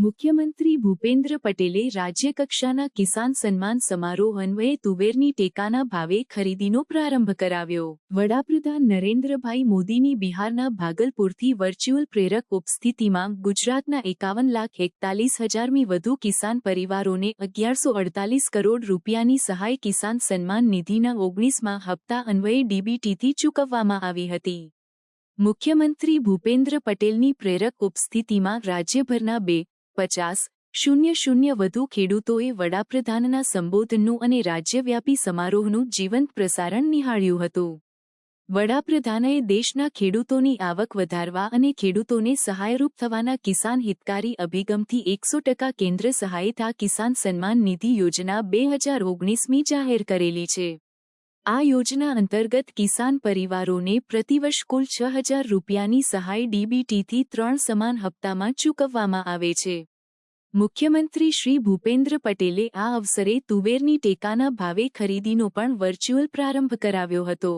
મુખ્યમંત્રી ભૂપેન્દ્ર પટેલે રાજ્યકક્ષાના કિસાન સન્માન સમારોહ અન્વયે તુવેરની ટેકાના ભાવે ખરીદીનો પ્રારંભ કરાવ્યો. વડાપ્રધાન નરેન્દ્રભાઈ મોદીની બિહારના ભાગલપુરથી વર્ચ્યુઅલ પ્રેરક ઉપસ્થિતિમાં ગુજરાતના એકાવન લાખ એકતાલીસ હજારમી વધુ કિસાન પરિવારોને અગિયારસો અડતાલીસ કરોડ રૂપિયાની સહાય કિસાન સન્માન નિધિના ઓગણીસમાં હપ્તા અન્વયે ડીબીટીથી ચૂકવવામાં આવી હતી. મુખ્યમંત્રી ભૂપેન્દ્ર પટેલની પ્રેરક ઉપસ્થિતિમાં રાજ્યભરના બે પચાસ, શૂન્ય શૂન્ય વધુ ખેડૂતોએ વડાપ્રધાનના સંબોધનનું અને રાજ્યવ્યાપી સમારોહનું જીવંત પ્રસારણ નિહાળ્યું હતું. વડાપ્રધાનએ દેશના ખેડૂતોની આવક વધારવા અને ખેડૂતોને સહાયરૂપ થવાના કિસાન હિતકારી અભિગમથી એકસો ટકા કેન્દ્ર સહાયતા કિસાન સન્માન નિધિ યોજના બે હજાર ઓગણીસમી જાહેર કરેલી છે. આ યોજના અંતર્ગત કિસાન પરિવારોને પ્રતિવર્ષ કુલ છ હજાર રૂપિયાની સહાય ડીબીટીથી ત્રણ સમાન હપ્તામાં ચૂકવવામાં આવે છે. મુખ્યમંત્રી શ્રી ભૂપેન્દ્ર પટેલે આ અવસરે તુવેરની ટેકાના ભાવે ખરીદીનો પણ વર્ચ્યુઅલ પ્રારંભ કરાવ્યો હતો.